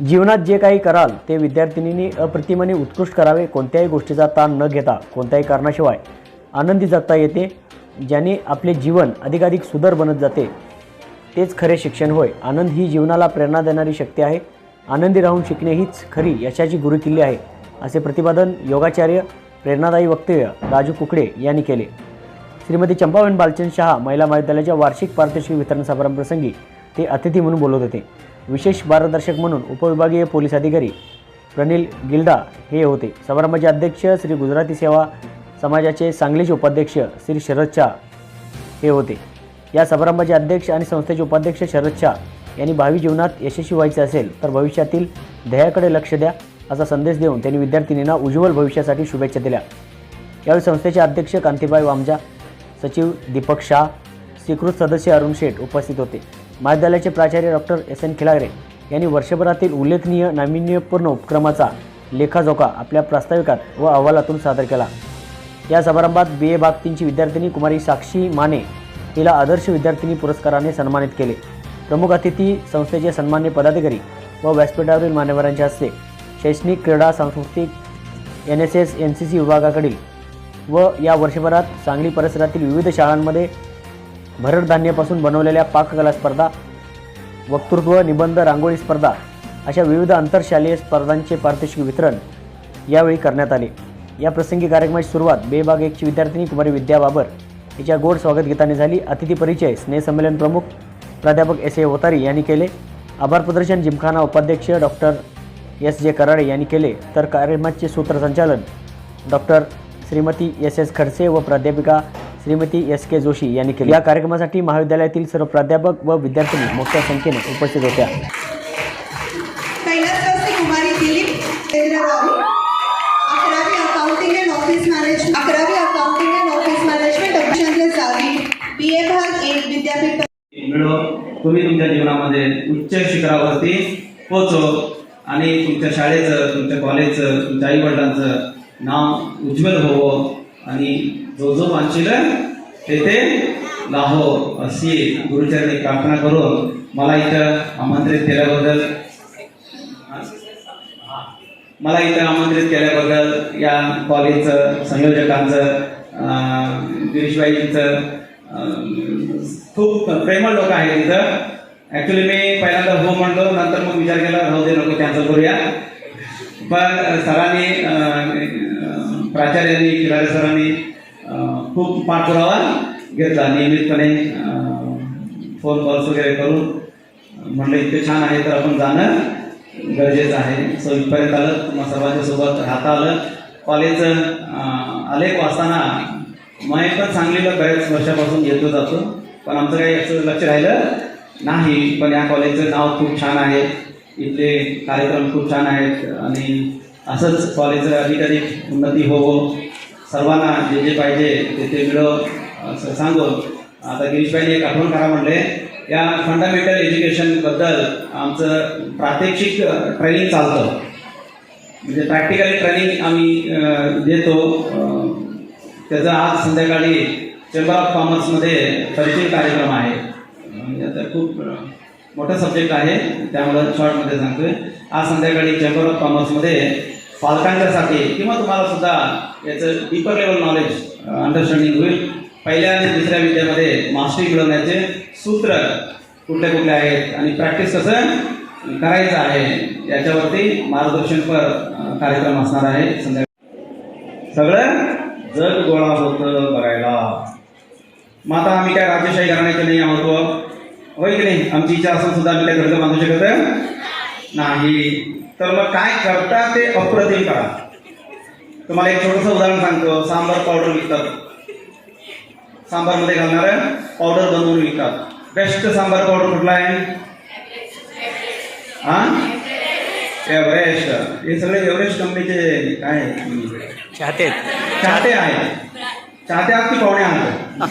जीवनात जे काही कराल ते विद्यार्थिनींनी अप्रतिमाने उत्कृष्ट करावे कोणत्याही गोष्टीचा ताण न घेता कोणत्याही कारणाशिवाय. आनंदी जगता येते ज्याने आपले जीवन अधिकाधिक सुदर बनत जाते तेच खरे शिक्षण होय. आनंद ही जीवनाला प्रेरणा देणारी शक्ती आहे. आनंदी राहून शिकणे हीच खरी यशाची गुरुकिल्ली आहे असे प्रतिपादन योगाचार्य प्रेरणादायी वक्तव्य राजू कुकडे यांनी केले. श्रीमती चंपाबेन बालचंद शहा महिला महाविद्यालयाच्या वार्षिक पारितोषिक वितरण समारंभप्रसंगी ते अतिथी म्हणून बोलत होते. विशेष मार्गदर्शक म्हणून उपविभागीय पोलीस अधिकारी प्रनिल गिल्डा हे होते. समारंभाचे अध्यक्ष श्री गुजराती सेवा समाजाचे सांगलीचे उपाध्यक्ष श्री शरद शाह हे होते. या समारंभाचे अध्यक्ष आणि संस्थेचे उपाध्यक्ष शरद शाह यांनी भावी जीवनात यशस्वी व्हायचे असेल तर भविष्यातील ध्येयाकडे लक्ष द्या असा संदेश देऊन त्यांनी विद्यार्थिनींना उज्ज्वल भविष्यासाठी शुभेच्छा दिल्या. यावेळी संस्थेचे अध्यक्ष कांतीबाई वामजा सचिव दीपक शाह स्वीकृत सदस्य अरुण शेठ उपस्थित होते. महाविद्यालयाचे प्राचार्य डॉक्टर एस एन खिलागरे यांनी वर्षभरातील उल्लेखनीय नाविन्यपूर्ण उपक्रमाचा लेखाजोखा आपल्या प्रास्ताविकात व अहवालातून सादर केला. या समारंभात बी ए बाग तीनची विद्यार्थिनी कुमारी साक्षी माने हिला आदर्श विद्यार्थिनी पुरस्काराने सन्मानित केले. प्रमुख अतिथी संस्थेचे सन्मान्य पदाधिकारी व व्यासपीठावरील मान्यवरांच्या हस्ते शैक्षणिक क्रीडा सांस्कृतिक N S S N C C विभागाकडील व या वर्षभरात सांगली परिसरातील विविध शाळांमध्ये भरडधान्यापासून बनवलेल्या पाककला स्पर्धा वक्तृत्व निबंध रांगोळी स्पर्धा अशा विविध आंतरशालेय स्पर्धांचे पारितोषिक वितरण यावेळी करण्यात आले. या प्रसंगी कार्यक्रमाची सुरुवात बेबाग एकची विद्यार्थिनी कुमारी विद्या बाबर हिच्या गोड स्वागत गीताने झाली. अतिथी परिचय स्नेहसंमेलन प्रमुख प्राध्यापक एस ए होतारी यांनी केले. आभार प्रदर्शन जिमखाना उपाध्यक्ष डॉक्टर एस जे कराडे यांनी केले. तर कार्यक्रमाचे सूत्रसंचालन डॉक्टर श्रीमती एस एस खडसे व प्राध्यापिका श्रीमती एस के जोशी यांनी केले. या कार्यक्रमासाठी महाविद्यालयातील सर्व प्राध्यापक व विद्यार्थिनी मोठ्या संख्येने उपस्थित होत्या कैलासवासी कुमारी दिलीप चंद्र राहुल अकरावी अकाउंटिंग अँड ऑफिस मॅनेजमेंट अकरावी accounting and office management Abhichandra जावी बी ए भाग एक विद्यापीठ मिळो तुम्ही तुमच्या जीवनामध्ये उच्च शिखरावरती पोचो आणि तुमच्या शाळेचं तुमच्या कॉलेजचं तुमच्या आई वडिलांचं नाव उज्ज्वल होवो. आणि जो जो मानशील तेथे लाहो अशी गुरुचरणी प्रार्थना करून मला इथं आमंत्रित केल्याबद्दल मला इथं आमंत्रित केल्याबद्दल या कॉलेजचं संयोजकांचं गिरीशबाईंचं खूप प्रेमळ लोक आहेत इथं. ॲक्च्युली मी पहिल्यांदा हो म्हणलो नंतर मग विचार केला राहू दे नको कॅन्सल करूया. पण सरांनी प्राचार्यांनी खिलारे सरांनी खूप पाठपुरावा घेतला. नियमितपणे फोन कॉल्स वगैरे करून म्हटलं इतकं छान आहे तर आपण जाणं गरजेचं आहे. सो इथपर्यंत आलं. तुम्हा सर्वांच्या सोबत राहता आलं. कॉलेजचं आलेख वाचताना मग पण सांगलीला बऱ्याच वर्षापासून येतो जातो पण आमचं काही असं लक्ष राहिलं नाही. पण या कॉलेजचं नाव खूप छान आहे. इथले कार्यक्रम खूप छान आहेत. आणि असंच कॉलेजचं अधिक उन्नती होवो. सर्वांना जे जे पाहिजे ते ते मिळव असं सांगून आता गिरीशबाईने एक आठवण करा म्हणले. या फंडामेंटल एज्युकेशनबद्दल आमचं प्रात्यक्षिक ट्रेनिंग चालतं. म्हणजे प्रॅक्टिकली ट्रेनिंग आम्ही देतो. त्याचा आज संध्याकाळी चेंबर ऑफ कॉमर्समध्ये परिचय कार्यक्रम आहे. म्हणजे आता खूप मोठा सब्जेक्ट आहे. त्यामुळं शॉर्टमध्ये सांगतोय. आज संध्याकाळी चेंबर ऑफ कॉमर्समध्ये पालकांच्यासाठी किंवा तुम्हाला सुद्धा याचं डीपर लेवल नॉलेज अंडरस्टँडिंग होईल. पहिल्या आणि दुसऱ्या विद्यामध्ये मास्टरी मिळवण्याचे सूत्र कुठले कुठले आहेत आणि प्रॅक्टिस कसं करायचं आहे याच्यावरती मार्गदर्शनपर uh, कार्यक्रम असणार आहे. संध्याकाळी. सगळं जग गोळा होतं बघायला. मग आता आम्ही काय राज्यशाही घराण्याचे नाही आहोत हो? होय की नाही? आमची इच्छा असून सुद्धा आम्ही काय घरचं बांधू शकत नाही. तर मग काय करता ते अप्रतिम करा. तुम्हाला एक छोटंसं उदाहरण सांगतो. सांबार पावडर विकतात. सांबारमध्ये घालणारं पावडर बनवून विकतात. बेस्ट सांबार पावडर कुठला आहे? हा? एव्हरेस्ट. हे सगळे एव्हरेस्ट कंपनीचे काय चाहते. चाहते आहेत. चाहते आहात की पाहुणे आहात?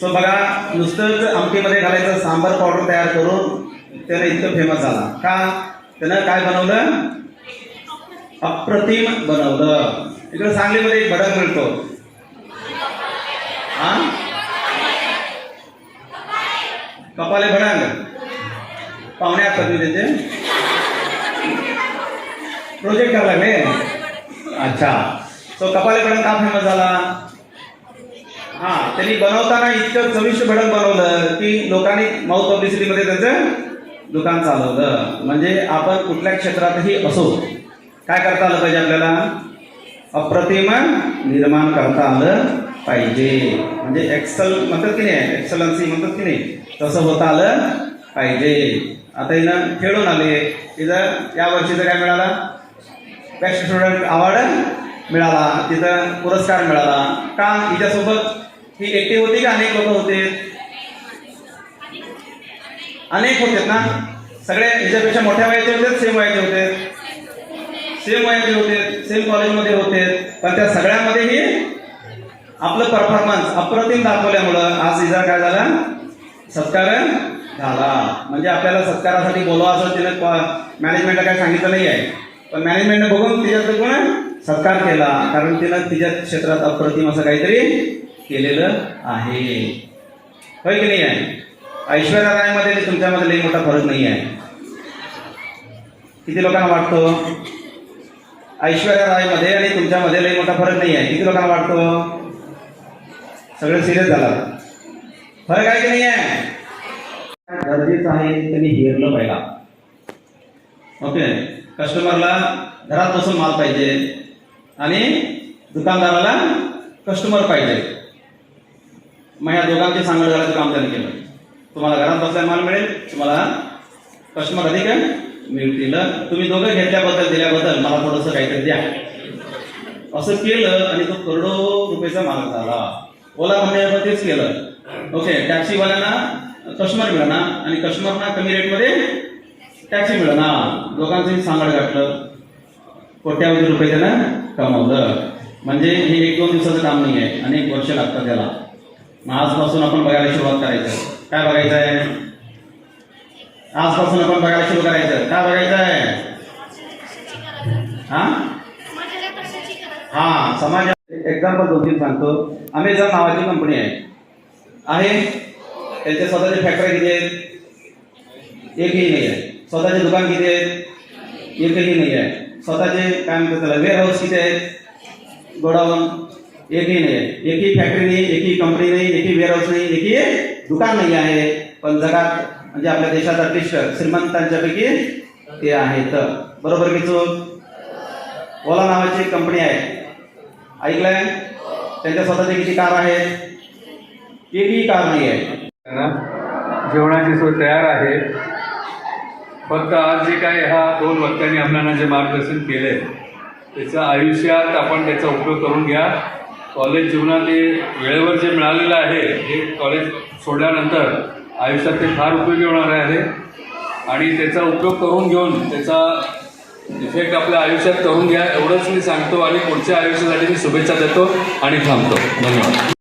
सो बघा नुसतंच आमटीमध्ये घालायचं सांबार पावडर तयार करून त्यानं इतकं फेमस झाला. का? त्यानं काय बनवलं? अप्रतिम बनवलं. इकडे सांगलीमध्ये एक भडक मिळतो. हा कपाले भडंग. पाहुणे असतात मी त्यांचे प्रोजेक्ट करायला लागले अच्छा. तो भडंग का फेमस झाला? हा त्यांनी बनवताना इतकं चविष्ट भडंग बनवलं की लोकांनी माउथ पब्लिसिटीमध्ये त्याचं दुकान चालवलं. म्हणजे आपण कुठल्या क्षेत्रातही असो काय करता आलं पाहिजे आपल्याला? अप्रतिम निर्माण करता आलं पाहिजे. म्हणजे एक्सल म्हणतात की नाही? एक्सलन्सी म्हणतात की नाही? तसं होता आलं पाहिजे. आता हिनं खेळून आले. तिथं या वर्षीचं काय मिळाला? बेस्ट स्टुडंट अवॉर्ड मिळाला. तिथं पुरस्कार मिळाला. का? हिच्यासोबत ही एकटी होती का? अनेक लोक होते. अनेक होते ना? सगळे ह्याच्यापेक्षा मोठ्या वयाचे होते सेम वयाचे होते सेम वयाचे होते सेम कॉलेजमध्ये होते पण त्या सगळ्यामध्येही आपलं परफॉर्मन्स अप्रतिम दाखवल्यामुळं आज हिचा काय झाला? सत्कार झाला. म्हणजे आपल्याला सत्कारासाठी बोलवा असं तिने मॅनेजमेंटला काय सांगितलं नाही आहे पण मॅनेजमेंटने बघून तिच्यात कोण सत्कार केला. कारण तिनं तिच्या क्षेत्रात अप्रतिम असं काहीतरी केलेलं आहे. होय की नाही? आहे ऐश्वर्या रायमध्ये आणि तुमच्यामध्ये लई मोठा फरक नाही आहे किती लोकांना वाटतो? ऐश्वर्या रायमध्ये आणि तुमच्यामध्ये लई मोठा फरक नाही आहे किती लोकांना वाटतो? सगळं सिरियस झाला फरक आहे की नाही आहे गरजेचं आहे त्यांनी हेरलं पहिला. ओके. कस्टमरला घरात बसून माल पाहिजे आणि दुकानदाराला कस्टमर पाहिजे. मग या दोघांची सांगड झाल्याचं काम त्यांनी केलं. तुम्हाला घरात बसल्या माल मिळेल. तुम्हाला कस्टमर अधिक मिळतील. तुम्ही दोघं घेतल्याबद्दल दिल्याबद्दल मला थोडंसं काहीतरी द्या. असं केलं आणि तो करोडो रुपयाचा माल झाला. ओला म्हणजे तेच केलं. ओके टॅक्सीवाल्यांना कस्टमर मिळणार आणि कस्टमरना कमी रेटमध्ये टॅक्सी मिळणार. दोघांचंही सांगड गाठलं. कोट्यावधी रुपये त्यानं कमवलं. म्हणजे हे एक दोन दिवसाचं काम नाही आहे अनेक वर्ष लागतात त्याला. मग आजपासून आपण बघायला सुरुवात करायचं. काय बघायचं आहे आजपासून आपण बघायला सुरू करायचं. काय बघायचं आहे हा? हा समाज एक्झाम्पल दोन तीन सांगतो. अमेझॉन नावाची कंपनी आहे. आहे? त्यांचे स्वतःचे फॅक्टरी किती आहेत एकही नाही आहे. स्वतःचे दुकान किती आहेत एकही नाही आहे. स्वतःचे काय म्हणतात त्याला वेअर हाऊस किती आहेत गोडाऊन. एकही नाही आहे. एकही फॅक्टरी नाही एकही कंपनी नाही एकही वेअर हाऊस नाही एकही दुकान नाही आहे पण जगात म्हणजे आपल्या देशात अतिशय श्रीमंतांच्यापैकी ते आहेत. बरोबर की चूक? ओला नावाची एक कंपनी आहे. ऐकलंय? त्यांच्या स्वतःचे किती कार आहेत? एकही कार नाही आहे. जेवणाची सोय तयार आहे. फक्त आज जे काय ह्या दोन वक्त्यांनी आपल्याला जे मार्गदर्शन केले त्याचं आयुष्यात आपण त्याचा उपयोग करून घ्या. कॉलेज जीवनात ते वेळेवर जे मिळालेलं आहे हे कॉलेज सोडल्यानंतर आयुष्यात ते फार उपयोगी होणार आहे. आणि त्याचा उपयोग करून घेऊन त्याचा इफेक्ट आपल्या आयुष्यात करून घ्या एवढंच मी सांगतो आणि पुढच्या आयुष्यासाठी मी शुभेच्छा देतो आणि थांबतो. धन्यवाद.